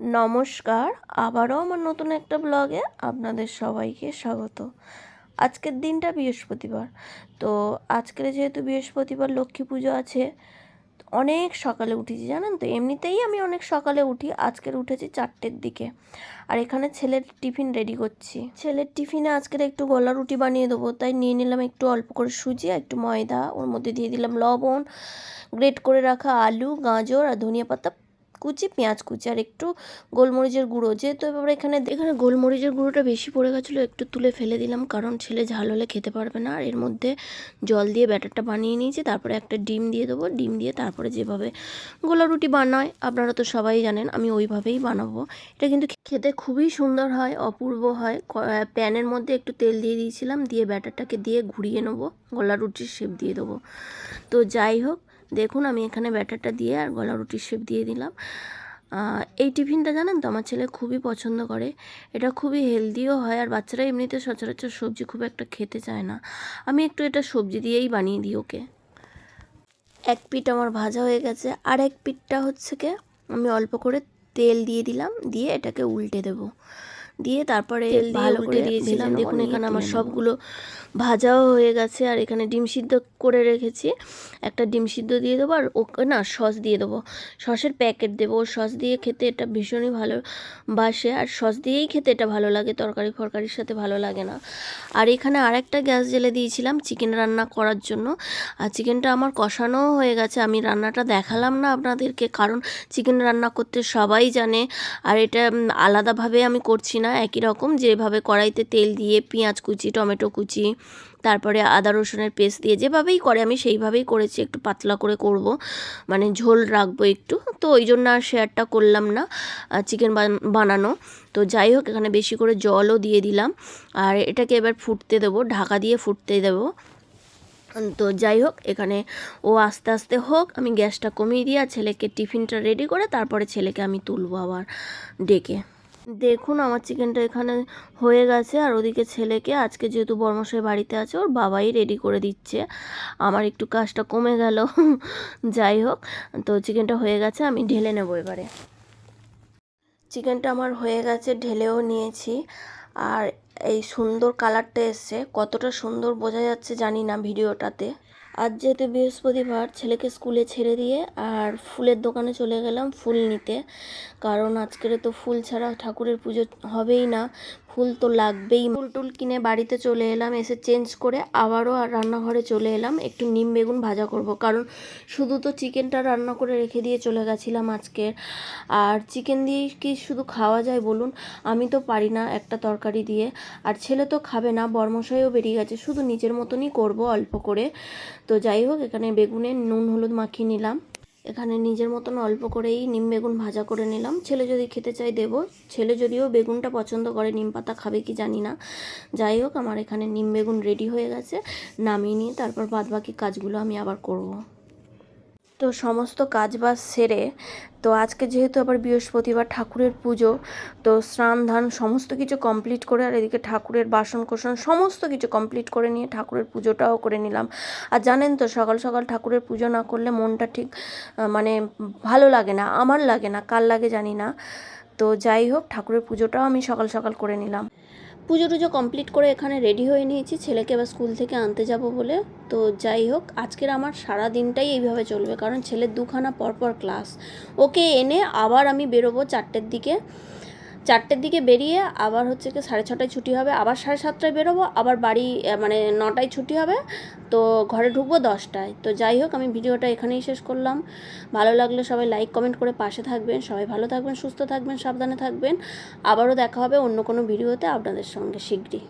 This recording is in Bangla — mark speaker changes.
Speaker 1: নমস্কার, আবারও আমার নতুন একটা ব্লগে আপনাদের সবাইকে স্বাগত। আজকের দিনটা বৃহস্পতিবার। তো আজকের যেহেতু বৃহস্পতিবার, লক্ষ্মী পুজো আছে, অনেক সকালে উঠেছি, জানেন তো? এমনিতেই আমি অনেক সকালে উঠি, আজকের উঠেছি চারটের দিকে। আর এখানে ছেলের টিফিন রেডি করছি। ছেলের টিফিনে আজকের একটু গলা রুটি বানিয়ে দেবো, তাই নিয়ে নিলাম একটু অল্প করে সুজি একটু ময়দা। ওর মধ্যে দিয়ে দিলাম লবণ গ্রেট করে রাখা আলু, গাজর আর ধনিয়া পাতা কুচি, পেঁয়াজ কুচি আর একটু গোলমরিচের গুঁড়ো। যেহেতু এবার এখানে এখানে গোলমরিচের গুঁড়োটা বেশি পড়ে গেছিল, একটু তুলে ফেলে দিলাম কারণ ছেলে ঝাল হলে খেতে পারবে না। আর এর মধ্যে জল দিয়ে ব্যাটারটা বানিয়ে নিয়েছি, তারপরে একটা ডিম দিয়ে দেবো। ডিম দিয়ে তারপরে যেভাবে গোলা রুটি বানায়, আপনারা তো সবাই জানেন আমি ওইভাবেই বানাবো। এটা কিন্তু খেতে খুবই সুন্দর হয়, অপূর্ব হয়। প্যানের মধ্যে একটু তেল দিয়ে দিয়েছিলাম, দিয়ে ব্যাটারটাকে দিয়ে ঘুরিয়ে নেব। গোলা রুটির শেপ দিয়ে দেবো। তো যাই হোক দেখুন, আমি এখানে ব্যাটারটা দিয়ে আর গলা রুটির শেপ দিয়ে দিলাম। এই টিফিনটা জানেন তো, আমার ছেলে খুবই পছন্দ করে। এটা খুবই হেলদিও হয় আর বাচ্চারা এমনিতে সচরাচর সবজি খুব একটা খেতে চায় না। আমি একটু এটা সবজি দিয়েই বানিয়ে দিই ওকে। এক পিঠ আমার ভাজা হয়ে গেছে। আর এক পিঠটা হচ্ছে কি, আমি অল্প করে তেল দিয়ে দিলাম, দিয়ে এটাকে উল্টে দেবো। দিয়ে তারপরে ভালো করে দিয়েছিলাম। দেখুন এখানে আমার সবগুলো ভাজাও হয়ে গেছে আর এখানে ডিম সিদ্ধ করে রেখেছি। একটা ডিম সিদ্ধ দিয়ে দেবো আর ওকে না সস দিয়ে দেবো। সসের প্যাকেট দেবো। সস দিয়ে খেতে এটা ভীষণই ভালো বাসে আর সস দিয়েই খেতে এটা ভালো লাগে তরকারি ফরকারির সাথে ভালো লাগে না। আর এখানে আর একটা গ্যাস জেলে দিয়েছিলাম চিকেন রান্না করার জন্য। আর চিকেনটা আমার কষানোও হয়ে গেছে। আমি রান্নাটা দেখালাম না আপনাদেরকে কারণ চিকেন রান্না করতে সবাই জানে আর এটা আলাদাভাবে আমি করছি না। একই রকম যেভাবে কড়াইতে তেল দিয়ে পেঁয়াজ কুচি, টমেটো কুচি, তারপরে আদা রসুনের পেস্ট দিয়ে যেভাবেই করে, আমি সেইভাবেই করেছি, একটু পাতলা করে করব। মানে ঝোল রাখব একটু। তো ওই জন্য আর শেয়ারটা করলাম না চিকেন বানানো। তো যাই হোক, এখানে বেশি করে জলও দিয়ে দিলাম। আর এটাকে এবার ফুটতে দেবো, ঢাকা দিয়ে ফুটতে দেবো। তো যাই হোক, এখানে ও আস্তে আস্তে হোক, আমি গ্যাসটা কমিয়ে দিয়ে ছেলেকে টিফিনটা রেডি করে তারপরে ছেলেকে আমি তুলবো আবার ডেকে। দেখুন, আমার চিকেনটা এখানে হয়ে গেছে। আর ওদিকে ছেলেকে আজকে যেহেতু বর্মশাই বাড়িতে আছে, ওর বাবাই রেডি করে দিচ্ছে। আমার একটু কাজটা কমে গেল। যাই হোক, তো চিকেনটা হয়ে গেছে, আমি ঢেলে নেব এবারে। চিকেনটা আমার হয়ে গেছে, ঢেলেও নিয়েছি। আর এই সুন্দর কালারটা এসছে, কতটা সুন্দর বোঝা যাচ্ছে জানি না ভিডিওটাতে। আজ যেহেতু বৃহস্পতিবার, ছেলেকে স্কুলে ছেড়ে দিয়ে আর ফুলের দোকানে চলে গেলাম ফুল নিতে। কারণ আজকের তো ফুল ছাড়া ঠাকুরের পুজো হবেই না। ফুল তো লাগবেই। ফুল টুল কিনে বাড়িতে চলে এলাম, এসে চেঞ্জ করে আবারও আর রান্নাঘরে চলে এলাম। একটু নিম বেগুন ভাজা করব। কারণ শুধু তো চিকেনটা রান্না করে রেখে দিয়ে চলে গেছিলাম আজকের আর চিকেন দিয়ে কি শুধু খাওয়া যায় বলুন? আমি তো পারি না একটা তরকারি দিয়ে। আর ছেলে তো খাবে না, বর্মশাইও বেরিয়ে গেছে। শুধু নিজের মতনই করব অল্প করে। তো যাই হোক, এখানে বেগুনে নুন হলুদ মাখিয়ে নিলাম। এখানে নিজের মতন অল্প করেই নিম বেগুন ভাজা করে নিলাম। ছেলে যদি খেতে চাই দেব। ছেলে যদিও বেগুনটা পছন্দ করে, নিম পাতা খাবে কি জানি না। যাই হোক, আমার এখানে নিম বেগুন রেডি হয়ে গেছে। নামিয়ে নিয়ে তারপর বাদবাকি কাজগুলো আমি আবার করব। তো সমস্ত কাজ বাজ সেরে তো আজকে যেহেতু আবার বৃহস্পতিবার ঠাকুরের পুজো, তো স্নান ধান সমস্ত কিছু কমপ্লিট করে আর এদিকে ঠাকুরের বাসন কোসন সমস্ত কিছু কমপ্লিট করে নিয়ে ঠাকুরের পুজোটাও করে নিলাম। আর জানেন তো সকাল সকাল ঠাকুরের পুজো না করলে মনটা ঠিক মানে ভালো লাগে না, আমার লাগে না, কার লাগে জানি না। তো যাই হোক, ঠাকুরের পুজোটাও আমি সকাল সকাল করে নিলাম। পুজো টুজো কমপ্লিট করে এখানে রেডি হয়ে নিয়েছি। ছেলেকে এবার স্কুল থেকে আনতে যাব বলে। তো যাই হোক, আজকের আমার সারা দিনটাই এইভাবে চলবে। কারণ ছেলের দুখানা পরপর ক্লাস ওকে এনে আবার আমি বেরোবো চারটের দিকে। চারটের দিকে বেরিয়ে আবার হচ্ছে কি সাড়ে ছটায় ছুটি হবে, আবার সাড়ে সাতটায় বেরোবো, আবার বাড়ি মানে নটায় ছুটি হবে, তো ঘরে ঢুকবো দশটায়। তো যাই হোক, আমি ভিডিওটা এখানেই শেষ করলাম। ভালো লাগলে সবাই লাইক কমেন্ট করে পাশে থাকবেন, সবাই ভালো থাকবেন, সুস্থ থাকবেন, সাবধানে থাকবেন। আবারও দেখা হবে অন্য কোনো ভিডিওতে আপনাদের সঙ্গে শীঘ্রই